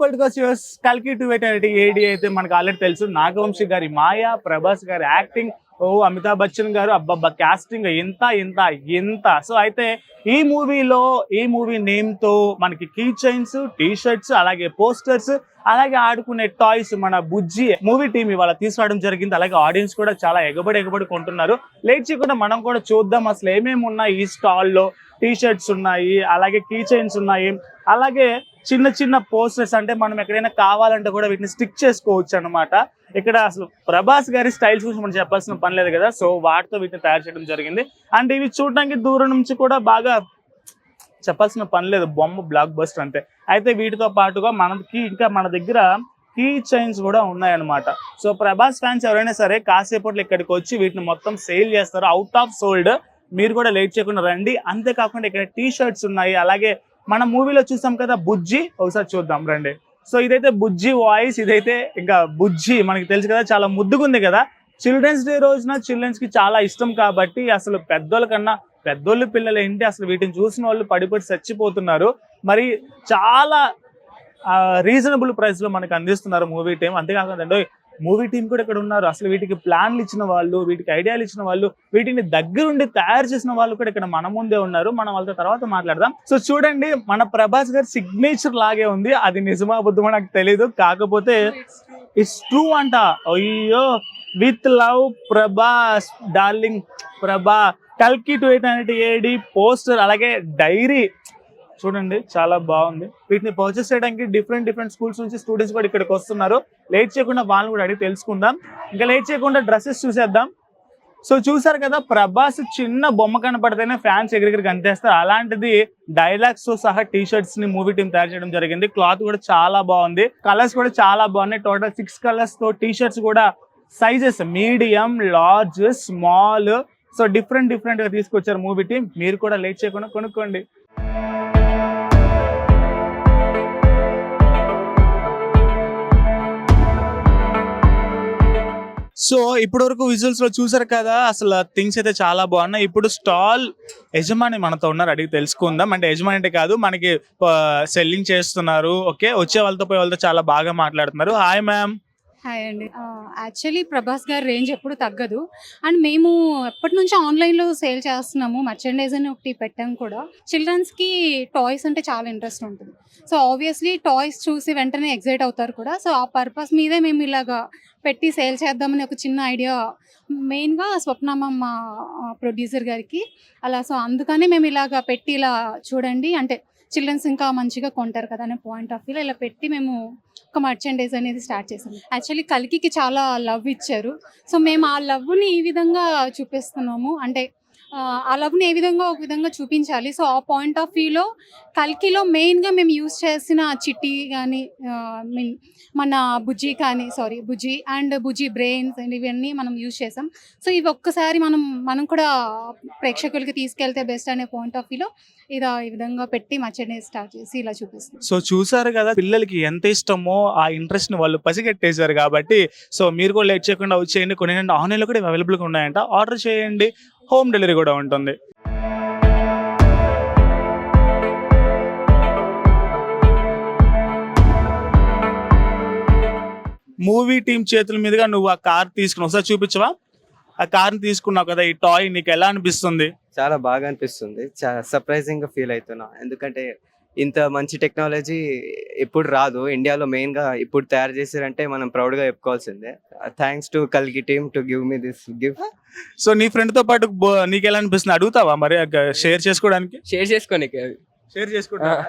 Political కల్కి two eighty AD అయితే మనకు ఆల్రెడీ తెలుసు. నాగవంశి గారి మాయా ప్రభాస్ గారి యాక్టింగ్ ఓ అమితాబ్ బచ్చన్ గారు అబ్బాబ్బా కాస్టింగ్ ఎంత ఎంత ఎంత సో అయితే ఈ మూవీలో ఈ మూవీ నేమ్తో మనకి కీ చైన్స్ టీ షర్ట్స్ అలాగే పోస్టర్స్ అలాగే ఆడుకునే టాయ్స్ మన బుజ్జి మూవీ టీం ఇవాళ తీసుకురావడం జరిగింది. అలాగే ఆడియన్స్ కూడా చాలా ఎగబడి ఎగబడి కొంటున్నారు. లేట్ చేయకుండా మనం కూడా చూద్దాం. అసలు ఏమేమి ఉన్నాయి ఈ స్టాల్లో టీ షర్ట్స్ ఉన్నాయి అలాగే కీ చైన్స్ ఉన్నాయి అలాగే చిన్న చిన్న పోస్టర్స్ అంటే మనం ఎక్కడైనా కావాలంటే కూడా వీటిని స్టిక్ చేసుకోవచ్చు అన్నమాట. ఇక్కడ అసలు ప్రభాస్ గారి స్టైల్స్ గురించి మనం చెప్పాల్సిన పని లేదు కదా సో వాటితో వీటిని తయారు చేయడం జరిగింది. అండ్ ఇవి చూడడానికి దూరం నుంచి కూడా బాగా చెప్పాల్సిన పని లేదు బొమ్మ బ్లాక్ బస్టర్ అంతే. అయితే వీటితో పాటుగా మనకి ఇంకా మన దగ్గర కీ చైన్స్ కూడా ఉన్నాయన్నమాట సో ప్రభాస్ ఫ్యాన్స్ ఎవరైనా సరే కాసేపట్లో ఇక్కడికి వచ్చి వీటిని మొత్తం సేల్ చేస్తారు అవుట్ ఆఫ్ సోల్డ్ మీరు కూడా లేట్ చేయకుండా రండి. అంతేకాకుండా ఇక్కడ టీ షర్ట్స్ ఉన్నాయి. అలాగే మన మూవీలో చూసాం కదా బుజ్జి. ఒకసారి చూద్దాం రండి. సో ఇదైతే బుజ్జి వాయిస్ ఇదైతే ఇంకా బుజ్జి. మనకి తెలుసు కదా చాలా ముద్దుగుంది కదా. చిల్డ్రన్స్ డే రోజున చిల్డ్రన్స్కి చాలా ఇష్టం కాబట్టి అసలు పెద్దోళ్ళ కన్నా పెద్దోళ్ళు పిల్లలు ఏంటి? అసలు వీటిని చూసిన వాళ్ళు పడిపడి చచ్చిపోతున్నారు. మరి చాలా రీజనబుల్ ప్రైస్లో మనకి అందిస్తున్నారు మూవీ టైం. అంతేకాకుండా మూవీ టీం కూడా ఇక్కడ ఉన్నారు. అసలు వీటికి ప్లాన్లు ఇచ్చిన వాళ్ళు వీటికి ఐడియాలు ఇచ్చిన వాళ్ళు వీటిని దగ్గరుండి తయారు చేసిన వాళ్ళు కూడా ఇక్కడ మన ముందే ఉన్నారు. మనం వాళ్ళతో తర్వాత మాట్లాడదాం. సో చూడండి మన ప్రభాస్ గారి సిగ్నేచర్ లాగే ఉంది. అది నిజమా బుద్ధమో నాకు తెలియదు కాకపోతే ఇట్స్ ట్రూ అంట. అయ్యో with love Prabhas darling Prabha కల్కి two eight hundred AD poster అలాగే డైరీ చూడండి చాలా బాగుంది. వీటిని పర్చేస్ చేయడానికి డిఫరెంట్ డిఫరెంట్ స్కూల్స్ నుంచి స్టూడెంట్స్ కూడా ఇక్కడికి వస్తున్నారు. లేట్ చేయకుండా వాళ్ళని కూడా అడిగి తెలుసుకుందాం. ఇంకా లేట్ చేయకుండా డ్రెస్సెస్ చూసేద్దాం. సో చూసారు కదా ప్రభాస్ చిన్న బొమ్మ కనపడితేనే ఫ్యాన్స్ ఎగిరిగిరి కనిపిస్తారు అలాంటిది డైలాగ్స్తో సహా టీ షర్ట్స్ని మూవీ టీం తయారు చేయడం జరిగింది. క్లాత్ కూడా చాలా బాగుంది. కలర్స్ కూడా చాలా బాగున్నాయి. టోటల్ సిక్స్ కలర్స్తో టీ షర్ట్స్ కూడా sizes medium large small so different డిఫరెంట్గా తీసుకొచ్చారు మూవీ టీం మీరు కూడా లేట్ చేయకుండా కొనుక్కోండి. సో ఇప్పటి వరకు విజువల్స్లో చూసారు కదా అసలు థింగ్స్ అయితే చాలా బాగున్నాయి. ఇప్పుడు స్టాల్ యజమాని మనతో ఉన్నారు అడిగి తెలుసుకుందాం. అంటే యజమాని అంటే కాదు మనకి సెల్లింగ్ చేస్తున్నారు. ఓకే వచ్చే వాళ్ళతో పోయే వాళ్ళతో చాలా బాగా మాట్లాడుతున్నారు. హాయ్ మ్యామ్ హాయ్ అండి. యాక్చువల్లీ ప్రభాస్ గారి రేంజ్ ఎప్పుడు తగ్గదు. అండ్ మేము ఎప్పటి నుంచి ఆన్లైన్లో సేల్ చేస్తున్నాము మర్చెండైజ్ అని ఒకటి పెట్టాం కూడా. చిల్డ్రన్స్కి టాయ్స్ అంటే చాలా ఇంట్రెస్ట్ ఉంటుంది. సో ఆబ్వియస్లీ టాయ్స్ చూసి వెంటనే ఎగ్జైట్ అవుతారు కూడా. సో ఆ పర్పస్ మీదే మేము ఇలాగా పెట్టి సేల్ చేద్దామని ఒక చిన్న ఐడియా మెయిన్గా స్వప్నమ్మ మా ప్రొడ్యూసర్ గారికి. అలా సో అందుకనే మేము ఇలాగా పెట్టి ఇలా చూడండి. అంటే చిల్డ్రన్స్ ఇంకా మంచిగా కొంటారు కదా అనే పాయింట్ ఆఫ్ వ్యూలో ఇలా పెట్టి మేము ఒక మర్చెండైజ్ అనేది స్టార్ట్ చేసాం యాక్చువల్లీ కల్కికి చాలా లవ్ ఇచ్చారు. సో మేము ఆ లవ్ని ఈ విధంగా చూపిస్తున్నాము. అంటే ఆ, లవ్ని ఏ విధంగా ఒక విధంగా చూపించాలి? సో ఆ పాయింట్ ఆఫ్ వ్యూలో కల్కిలో మెయిన్గా మేము యూజ్ చేసిన చిట్టి కానీ మీన్ మన బుజ్జి కానీ sorry Bujji and Bujji brains and ఇవన్నీ మనం యూజ్ చేసాం. సో ఇవి ఒక్కసారి మనం మనం కూడా ప్రేక్షకులకి తీసుకెళ్తే బెస్ట్ అనే పాయింట్ ఆఫ్ వ్యూలో ఇలా ఈ విధంగా పెట్టి మచ్చడి స్టార్ట్ చేసి ఇలా చూపిస్తాం సో చూసారు కదా పిల్లలకి ఎంత ఇష్టమో ఆ ఇంట్రెస్ట్ని వాళ్ళు పసిగట్టేశారు కాబట్టి సో మీరు కూడా లేట్ చేయకుండా వచ్చేయండి. కొన్ని ఆన్లైన్లో కూడా అవైలబుల్గా ఉన్నాయంట. ఆర్డర్ చేయండి. హోమ్ డెలివరీ కూడా ఉంటుంది. మూవీ టీం చేతుల మీదుగా నువ్వు ఆ కార్ తీసుకుని ఒకసారి చూపించవా? ఆ కార్ తీసుకున్నావు కదా ఈ టాయ్ నీకు ఎలా అనిపిస్తుంది? చాలా బాగా అనిపిస్తుంది. చాలా సర్ప్రైజింగ్గా ఫీల్ అవుతున్నా ఎందుకంటే ఇంత మంచి టెక్నాలజీ ఇప్పుడు రాదు. ఇండియాలో మెయిన్గా ఇప్పుడు తయారు చేసారంటే మనం ప్రౌడ్గా చెప్పుకోవాల్సిందే. థ్యాంక్స్ టు కల్కి team to give me this gift. So నీ ఫ్రెండ్తో పాటు బో- నీకు ఎలా అనిపిస్తుంది అడుగుతావా మరి? షేర్ చేసుకోవడానికి? షేర్ చేసుకోనికి షేర్ చేసుకుంటా?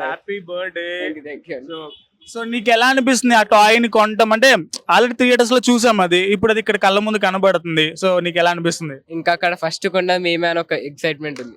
హ్యాపీ బర్త్డే సో సో నీకు ఎలా అనిపిస్తుంది ఆ టాయ్ని కొనటం? అంటే ఆల్రెడీ థియేటర్స్లో చూసాం అది. ఇప్పుడు అది ఇక్కడ కళ్ళ ముందు కనబడుతుంది. సో నీకు ఎలా అనిపిస్తుంది ఇంకా అక్కడ ఫస్ట్ కొన్న మేమే అని ఒక ఎక్సైట్మెంట్ ఉంది.